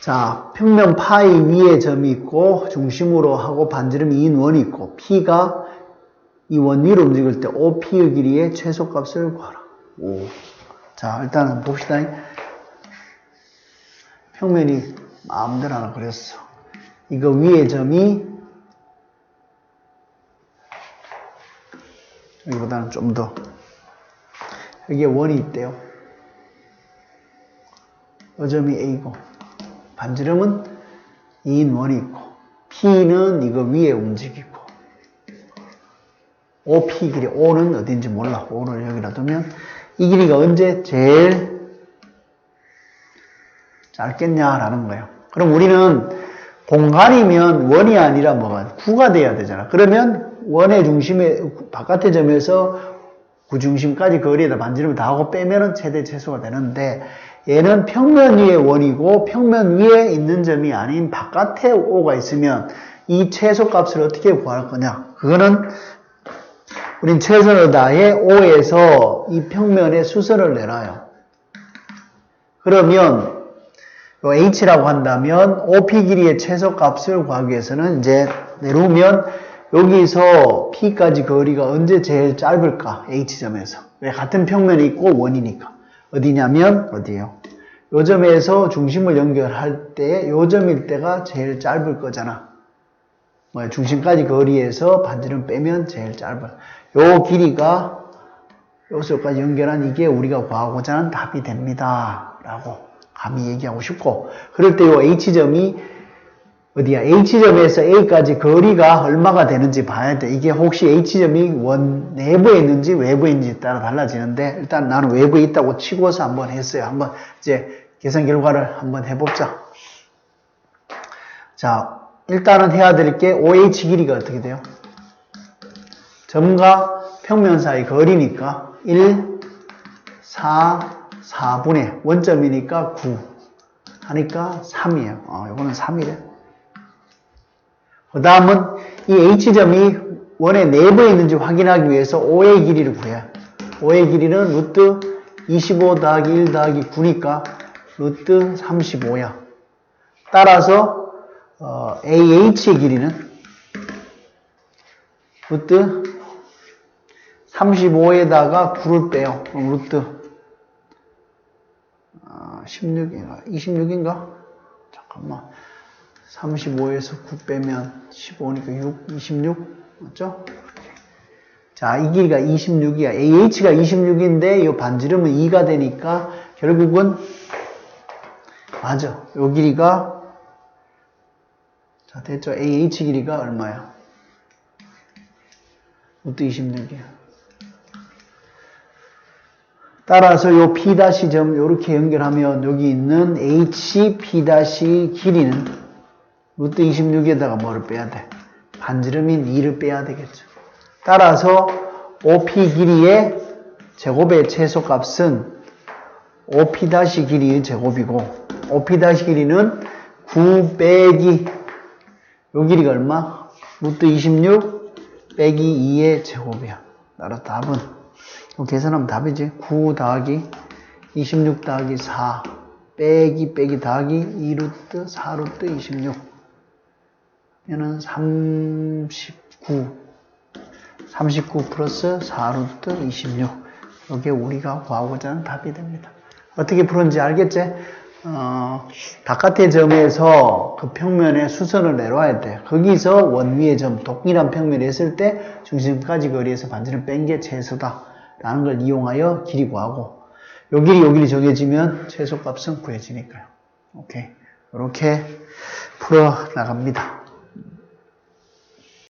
자, 평면 파이 위에 점이 있고 중심으로 하고 반지름 2인 원이 있고 P가 이 원 위로 움직일 때 OP의 길이의 최소값을 구하라. 오. 자, 일단 봅시다. 평면이 마음대로 하나 그렸어. 이거 위에 점이 여기보다는 좀 더 여기에 원이 있대요. 이 점이 A고 반지름은 2인 원이 있고 P는 이거 위에 움직이고 OP 길이 O는 어딘지 몰라. O를 여기다 두면 이 길이가 언제 제일 짧겠냐라는 거예요. 그럼 우리는 공간이면 원이 아니라 뭐가 구가 돼야 되잖아. 그러면 원의 중심에 바깥의 점에서 구중심까지 거리에다 반지름을 다 하고 빼면은 최대 최소가 되는데 얘는 평면 위에 원이고 평면 위에 있는 점이 아닌 바깥에 O가 있으면 이 최소 값을 어떻게 구할 거냐? 그거는 우린 최선을 다해 O에서 이 평면의 수선을 내놔요. 그러면 H라고 한다면 OP 길이의 최소 값을 구하기 위해서는 이제 내놓으면 여기서 P까지 거리가 언제 제일 짧을까? H점에서. 왜? 같은 평면이 있고 원이니까. 어디냐면 어디요? 요 점에서 중심을 연결할 때 요 점일 때가 제일 짧을 거잖아. 뭐 중심까지 거리에서 반지름 빼면 제일 짧아. 요 길이가 요소까지 연결한 이게 우리가 구하고자 하는 답이 됩니다. 라고 감히 얘기하고 싶고 그럴 때 요 H점이 어디야? H점에서 A까지 거리가 얼마가 되는지 봐야 돼. 이게 혹시 H점이 원 내부에 있는지 외부에 있는지 따라 달라지는데 일단 나는 외부에 있다고 치고서 한번 했어요. 한번 이제 계산 결과를 한번 해보자. 자, 일단은 해야 될 게 OH 길이가 어떻게 돼요? 점과 평면 사이 거리니까 1, 4, 4분의 원점이니까 9 하니까 3이에요. 어, 이거는 3이래. 그 다음은 이 H점이 원의 내부에 있는지 확인하기 위해서 O의 길이를 구해요. O의 길이는 루트 25 더하기 1 더하기 9니까 루트 35야. 따라서 어, AH의 길이는 루트 35에다가 9를 빼요. 그럼 루트 어, 16인가? 26인가? 잠깐만. 35에서 9 빼면 15니까 6, 26 맞죠? 자, 이 길이가 26이야. AH가 26인데 이 반지름은 2가 되니까 결국은 맞아. 요 길이가 자, 됐죠? AH 길이가 얼마야? 루트 26이야. 따라서 요 P-점 요렇게 연결하면 여기 있는 HP- 길이는 루트 26에다가 뭐를 빼야 돼? 반지름인 2를 빼야 되겠죠. 따라서 OP 길이의 제곱의 최소값은 OP 길이의 제곱이고 OP 길이는 9 빼기 요 길이가 얼마? 루트 26 빼기 2의 제곱이야. 따라 답은 계산하면 답이지. 9 더하기 26 더하기 4 빼기 빼기 더하기 2루트 4루트 26 얘는 39 39 플러스 4루트 26 이게 우리가 구하고자 하는 답이 됩니다. 어떻게 풀었는지 알겠지? 어, 바깥의 점에서 그 평면에 수선을 내려와야 돼. 거기서 원위의 점, 동일한 평면에 있을 때 중심까지 거리에서 반지를 뺀 게 최소다. 라는 걸 이용하여 길이 구하고 요 길이 요 길이 정해지면 최소값은 구해지니까요. 오케이. 이렇게 풀어 나갑니다.